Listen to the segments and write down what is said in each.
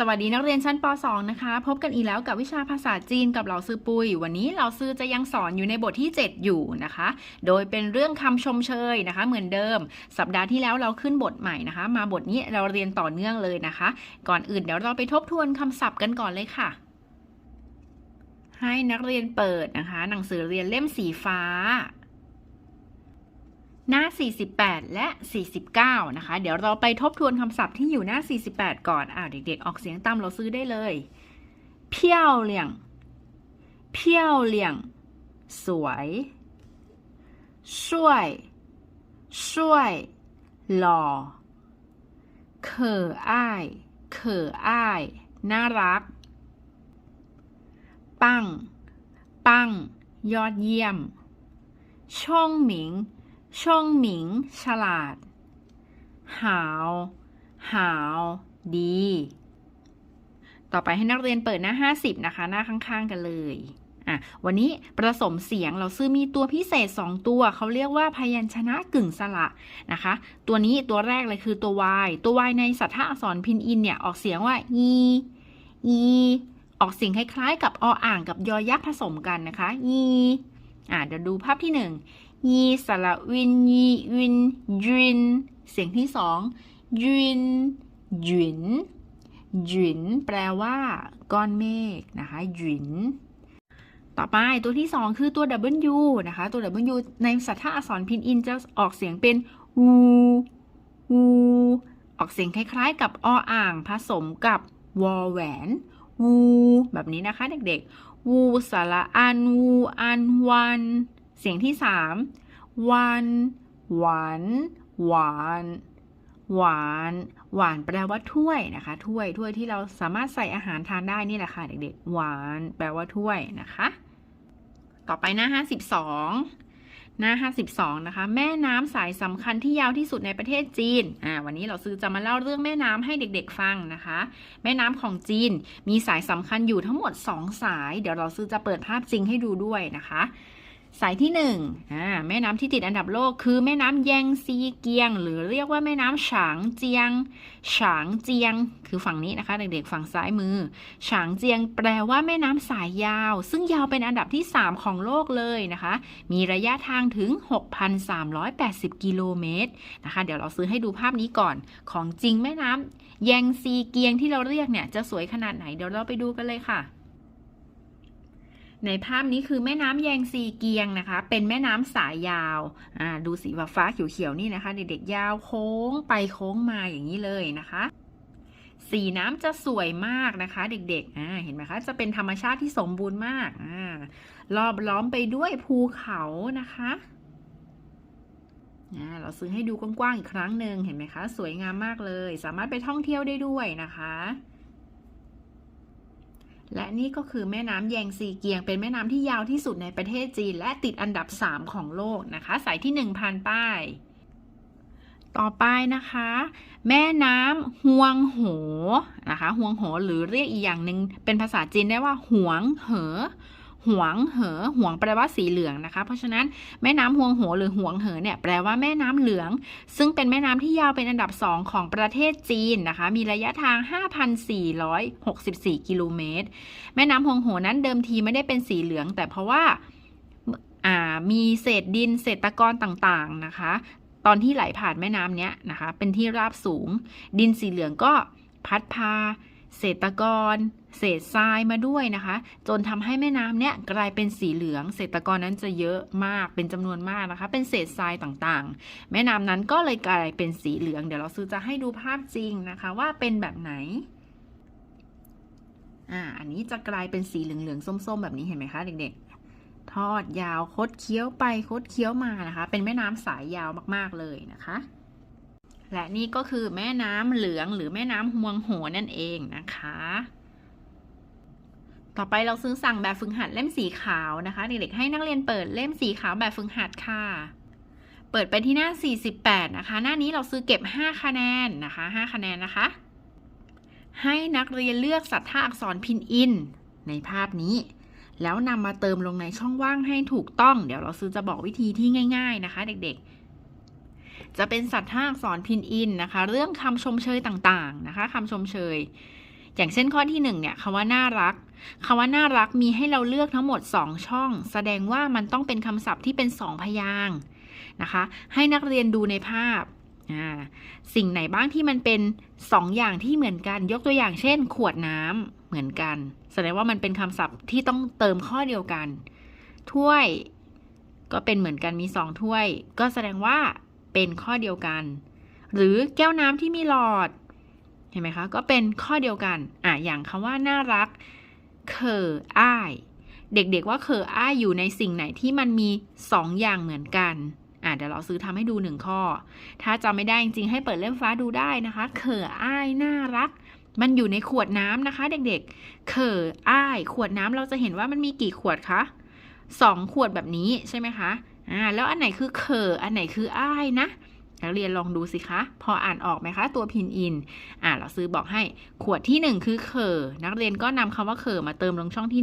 สวัสดีนักเรียนชั้นป .2 นะคะ พบกันอีกแล้วกับวิชาภาษาจีนกับเหล่าซื้อปุย วันนี้เหล่าซื้อจะยังสอนอยู่ในบทที่ 7 อยู่นะคะ โดยเป็นเรื่องคำชมเชยนะคะ เหมือนเดิม สัปดาห์ที่แล้วเราขึ้นบทใหม่นะคะ มาบทนี้เราเรียนต่อเนื่องเลยนะคะ ก่อนอื่นเดี๋ยวเราไปทบทวนคำศัพท์กันก่อนเลยค่ะ ให้นักเรียนเปิดนะคะ หนังสือเรียนเล่มสีฟ้า หน้า 48 และ 49 นะคะ เดี๋ยวเราไปทบทวนคำศัพท์ที่อยู่หน้า 48 ก่อนอ่าเด็กๆ ออกเสียงตามเราซื้อได้เลยเพี้ยวเหลี่ยงเพี้ยวเหลี่ยง สวยช่วยช่วย หล่อเขออ้ายเขออ้าย น่ารัก ปัง ปัง ยอดเยี่ยม ช่องหมิง ช่องหมิง ฉลาด หาว หาว ดี ต่อไปให้นักเรียนเปิดหน้า 50 นะคะ หน้าข้าง ๆ กันเลยอะวันนี้ผสมเสียงเราซื้อมีตัวพิเศษ 2 ตัว เขาเรียกว่าพยัญชนะกึ่งสระนะคะ ตัวนี้ตัวแรกเลยคือตัว y ตัว y ในสัทธอักษรพินอินเนี่ย ออกเสียงว่า e e ออกเสียงคล้ายๆกับออ่างกับยอยักษ์ผสมกันนะคะ e อะเดี๋ยวดูภาพที่หนึ่ง ยีสระวินยีวินยิน เสียงที่สองยินหยินหยินแปลว่า ก้อนเมฆนะคะหยินต่อไปตัวที่สองคือตัว W นะคะ ตัว W ในสัทธอักษรพินอินจะออกเสียงเป็นวูวูออกเสียงคล้ายๆ กับออ่างผสมกับวอแหวนวูแบบนี้นะคะเด็กๆวูสระอันวูอันวัน เสียงที่สามวันหวานหวานหวานหวานแปลว่าถ้วยนะคะ ถ้วยถ้วยที่เราสามารถใส่อาหารทานได้นี่แหละค่ะ เด็กๆ หวานแปลว่าถ้วยนะคะ ต่อไปหน้า52หน้า 52 นะคะ แม่น้ำสายสำคัญที่ยาวที่สุดในประเทศจีน อ่า วันนี้เราซื้อจะมาเล่าเรื่องแม่น้ำให้เด็กๆฟังนะคะ แม่น้ำของจีนมีสายสำคัญอยู่ทั้งหมด 2 สาย เดี๋ยวเราซื้อจะเปิดภาพจริงให้ดูด้วยนะคะ สายที่หนึ่งอ่าแม่น้ำที่ติดอันดับโลกคือแม่น้ำแยงซีเกียง หรือเรียกว่าแม่น้ำฉางเจียง ฉางเจียง คือฝั่งนี้นะคะ เด็กๆฝั่งซ้ายมือ ฉางเจียงแปลว่าแม่น้ำสายยาว ซึ่งยาวเป็นอันดับที่ 3 ของโลกเลยนะคะ มีระยะทางถึง 6,380 กิโลเมตรนะคะ เดี๋ยวเราซื้อให้ดูภาพนี้ก่อน ของจริงแม่น้ำแยงซีเกียงที่เราเรียกเนี่ยจะสวยขนาดไหนเดี๋ยวเราไปดูกันเลยค่ะ ในภาพนี้คือแม่น้ำแยงซีเกียงนะคะ เป็นแม่น้ำสายยาวอ่าดูสีฟ้าเขียวๆนี่นะคะเด็กๆยาวโค้งไปโค้งมาอย่างนี้เลยนะคะ สีน้ำจะสวยมากนะคะ เด็กๆอ่าเห็นไหมคะจะเป็นธรรมชาติที่สมบูรณ์มากอ่ารอบล้อมไปด้วยภูเขานะคะอ่าเราซื้อให้ดูกว้างๆอีกครั้งหนึ่งเห็นไหมคะ สวยงามมากเลย สามารถไปท่องเที่ยวได้ด้วยนะคะ และนี่ก็คือแม่น้ำแยงซีเกียง เป็นแม่น้ำที่ยาวที่สุดในประเทศจีน และติดอันดับ 3 ของโลกนะคะ สายที่ 1 ผ่านป้าย ต่อไปนะคะ แม่น้ำฮวงโหนะคะฮวงโหหรือเรียกอีกอย่างหนึ่งเป็นภาษาจีนได้ว่าหวงเหอ หวงเหอหวงแปลว่าสีเหลืองนะคะ เพราะฉะนั้นแม่น้ำฮวงโหหรือหวงเหอเนี่ยแปลว่าแม่น้ำเหลือง ซึ่งเป็นแม่น้ำที่ยาวเป็นอันดับ 2 ของประเทศจีนนะคะ มีระยะทาง 5,464 กิโลเมตร แม่น้ำฮวงโหนั้นเดิมทีไม่ได้เป็นสีเหลือง แต่เพราะว่าอ่ามีเศษดินเศษตะกอนต่างๆนะคะ ตอนที่ไหลผ่านแม่น้ำเนี้ยนะคะ เป็นที่ราบสูง ดินสีเหลืองก็พัดพาเศษตะกอน เศษทรายมาด้วยนะคะ จนทำให้แม่น้ำเนี้ยกลายเป็นสีเหลือง เศษตะกอนนั้นจะเยอะมากเป็นจำนวนมากนะคะ เป็นเศษทรายต่างๆ แม่น้ำนั้นก็เลยกลายเป็นสีเหลือง เดี๋ยวเราซื้อจะให้ดูภาพจริงนะคะ ว่าเป็นแบบไหนอ่าอันนี้จะกลายเป็นสีเหลืองๆส้ม ๆ แบบนี้เห็นไหมคะเด็กๆ ทอดยาวคดเคี้ยวไปคดเคี้ยวมานะคะ เป็นแม่น้ำสายยาวมากๆเลยนะคะและนี่ก็คือแม่น้ำเหลืองหรือแม่น้ำฮวงโหนั่นเองนะคะ ต่อไปเราซื้อสั่งแบบฝึกหัดเล่มสีขาวนะคะ เด็กๆให้นักเรียนเปิดเล่มสีขาวแบบฝึกหัดค่ะ เปิดไปที่หน้า 48 นะคะ หน้านี้เราซื้อเก็บ 5 คะแนนนะคะ 5 คะแนนนะคะ ให้นักเรียนเลือกสัทธาอักษรพินอิน ในภาพนี้ แล้วนำมาเติมลงในช่องว่างให้ถูกต้อง เดี๋ยวเราซื้อจะบอกวิธีที่ง่าย ๆนะคะ เด็กๆจะเป็นสัทธาอักษรพินอินนะคะ เรื่องคำชมเชยต่างๆนะคะคำชมเชย อย่างเช่นข้อที่หนึ่งเนี่ยคำว่าน่ารัก คำว่าน่ารักมีให้เราเลือกทั้งหมด 2 ช่อง แสดงว่ามันต้องเป็นคำศัพท์ที่เป็น 2 พยางค์นะคะ ให้นักเรียนดูในภาพาสิ่งไหนบ้างที่มันเป็น 2 อย่างที่เหมือนกัน ยกตัวอย่างเช่น ขวดน้ำเหมือนกัน แสดงว่ามันเป็นคำศัพท์ที่ต้องเติมข้อเดียวกัน ถ้วยก็เป็นเหมือนกันมี 2 ถ้วย ก็แสดงว่าเป็นข้อเดียวกัน หรือแก้วน้ำที่มีหลอด เห็นไหมคะ ก็เป็นข้อเดียวกัน อะ อย่างคำว่าน่ารัก เคออ้าย เด็กๆว่าเคออ้ายอยู่ในสิ่งไหนที่มันมี 2 อย่างเหมือนกันอะเดี๋ยวเราซื้อทำให้ดูหนึ่งข้อ ถ้าจำไม่ได้จริงๆ ให้เปิดเล่มฟ้าดูได้นะคะเคออ้ายน่ารัก มันอยู่ในขวดน้ำนะคะ เด็กๆเคออ้าย ขวดน้ำเราจะเห็นว่ามันมีกี่ขวดคะสองขวดแบบนี้ใช่ไหมคะอ่าแล้วอันไหนคือเคออันไหนคืออ้ายนะ นักเรียนลองดูสิคะ พออ่านออกไหมคะ ตัวพินอิน อ่าเราซื้อบอกให้ ขวดที่ 1 คือเคอนักเรียนก็นำคำว่าเคอมาเติมลงช่องที่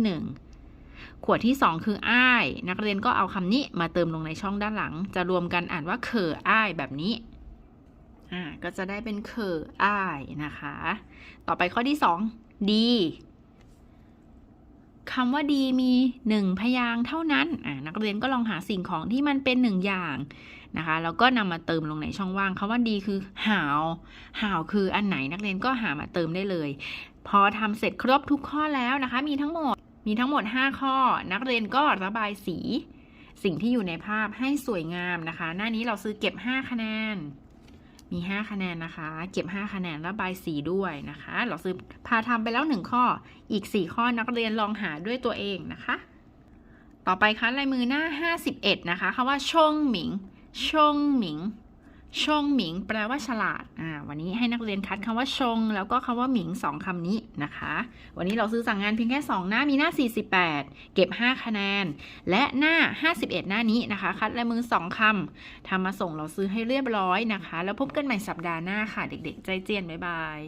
1 ขวดที่ 2 คืออ้าย นักเรียนก็เอาคำนี้มาเติมลงในช่องด้านหลัง จะรวมกันอ่านว่าเคออ้ายแบบนี้ อ่า ก็จะได้เป็นเคออ้ายนะคะ ต่อไปข้อที่ 2 ดี คำว่าดีมีหนึ่งพยางเท่านั้นนักเรียนก็ลองหาสิ่งของที่มันเป็นหนึ่งอย่างนะคะแล้วก็นำมาเติมลงในช่องว่างคำว่าดีคือหาวหาวคืออันไหนนักเรียนก็หามาเติมได้เลย พอทำเสร็จครบทุกข้อแล้วนะคะ มีทั้งหมดมีทั้งหมด 5 ข้อ นักเรียนก็ระบายสี สิ่งที่อยู่ในภาพให้สวยงามนะคะ หน้านี้เราซื้อเก็บ 5 คะแนน มี 5 คะแนนนะคะ เก็บ 5 คะแนนแล้วใบสีด้วยนะคะ เราซื้อพาทำไปแล้ว 1 ข้อ อีก 4 ข้อนักเรียนลองหาด้วยตัวเองนะคะ ต่อไปคะลายมือหน้า 51 นะคะคำว่าชงหมิงชงหมิง ชงหมิงแปลว่าฉลาด อ่า วันนี้ให้นักเรียนคัดคำว่าชง แล้วก็คำว่าหมิงสองคำนี้นะคะ วันนี้เราซื้อสั่งงานเพียงแค่ 2 หน้า มีหน้า 48 เก็บ 5 คะแนน และหน้า 51 หน้านี้นะคะ คัดลายมือ 2คำทำมาส่งเราซื้อให้เรียบร้อยนะคะ แล้วพบกันใหม่สัปดาห์หน้าค่ะ เด็กๆ ใจเจียน บ๊ายบาย